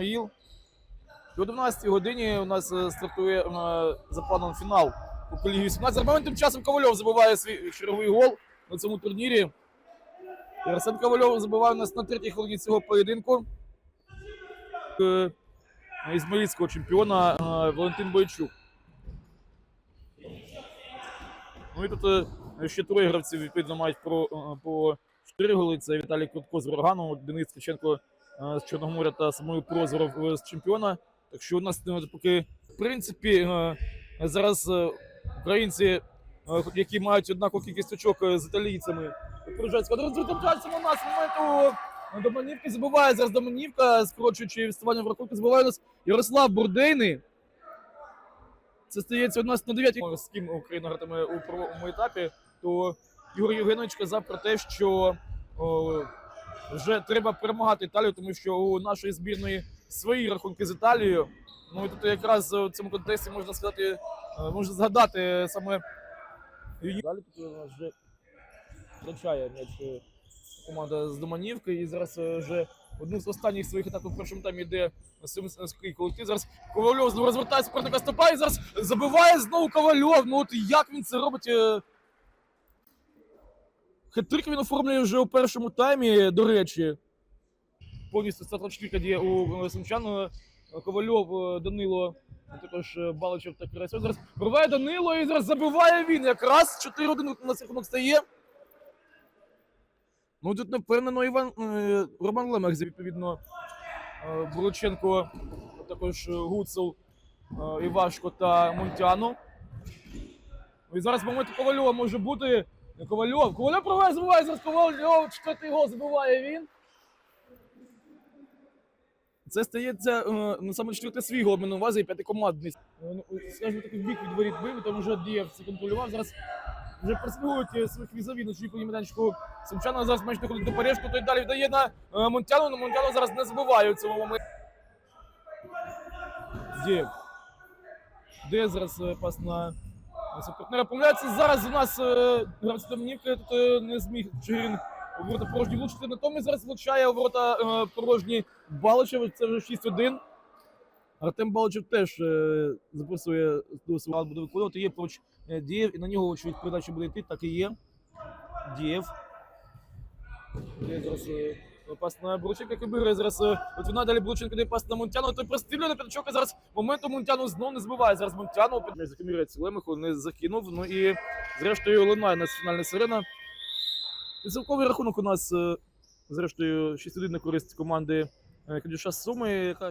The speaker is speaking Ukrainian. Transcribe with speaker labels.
Speaker 1: І о 12 годині у нас е, стартує е, за планом фінал у Ліги 18. За момент тим часом Ковальов забиває свій черговий гол на цьому турнірі. І Арсен Ковальов забиває у нас на третій хвилині цього поєдинку. Е, Ізмаїльського чемпіона Валентин Бойчук. Ну і тут ще троє гравців відповідно мають про, по 4 голи. Це Віталій Крутко з Рогану, Денис Ткаченко з Чорноморя та Самою Прозоров е, з чемпіона. Так що у нас е, поки, в принципі, е, зараз е, українці, які мають однакову кількість очок з італійцями, випереджають складу. Розвертається у нас моменту Доманівки забиває зараз Доманівка, скорочуючи відставання в рахунку, забиває у нас Ярослав Бурдейний. Це стається у нас на 9 з ким Україна гратиме у первому етапі, то Ігор Євгенович казав про те, що о, вже треба перемагати Італію, тому що у нашої збірної свої рахунки з Італією. Ну і тут якраз в цьому контексті можна сказати, е, можна згадати саме далі тут у нас вже втрачає м'яч е, команда з Доманівки. І зараз е, вже одну з останніх своїх етапів в першому таймі йде Сумський колектив. Зараз Ковальов знову розвертає суперника стопа і зараз забиває знову Ковальов. Ну от як він це робить? Хет-трик він оформлює вже у першому таймі, до речі. Повністю стартова чітка діє у Сумчан. Ковальов, е, Данило, також е, Баличев та Карасьов. Зараз пробиває Данило і зараз забиває він. Якраз 4-1 у нас рахунок стає. Ну тут не впевнено Іван е, Роман Лемех, відповідно, Буроченко, а також Гуцел, Івашко та Мунтяну. Ну, І зараз момент Ковальова може бути. Ковальов. Ковальов пробиває, забиває зараз Ковальов. Четвертий гол забиває він. Це стається е, ну, саме четвертий свій гол на увазі і п'ятикомандний. Е, ну, Скажімо так, в бік від воріт бив, там вже діяв це контролював. Зараз вже просмігують е, своїх візові на чоловіку майданчику Сумчана. Зараз меч доходить до Парижку, той далі віддає на Монтяну, але Монтяну зараз не забиває у цьому моменті. Дієв. Де зараз пас на на партнера. Помиляється зараз у нас е, гравець Домінівки, тут е, не зміг Чигирин у ворота порожні влучити. Натомість зараз влучає у ворота е, порожні Баличев. Це вже 6-1. Артем Баличев теж е, записує свого буде виконувати. Є поруч е, Дієв, і на нього очевидь передача буде йти, так і є. Дієв. Дієв зараз е, пас на Бурченка, який виграє зараз. е, От вона далі Бурченко не пас на Мунтяну. Той прострілює на п'ятачок, а зараз моменту Мунтяну знов не збиває. Зараз Мунтяну не закимірець Лемеху, не закинув. Ну і зрештою лунає національна сирена. Підсумковий рахунок у нас, е, зрештою, 6-1 на користь команди е, Кадюша Суми, яка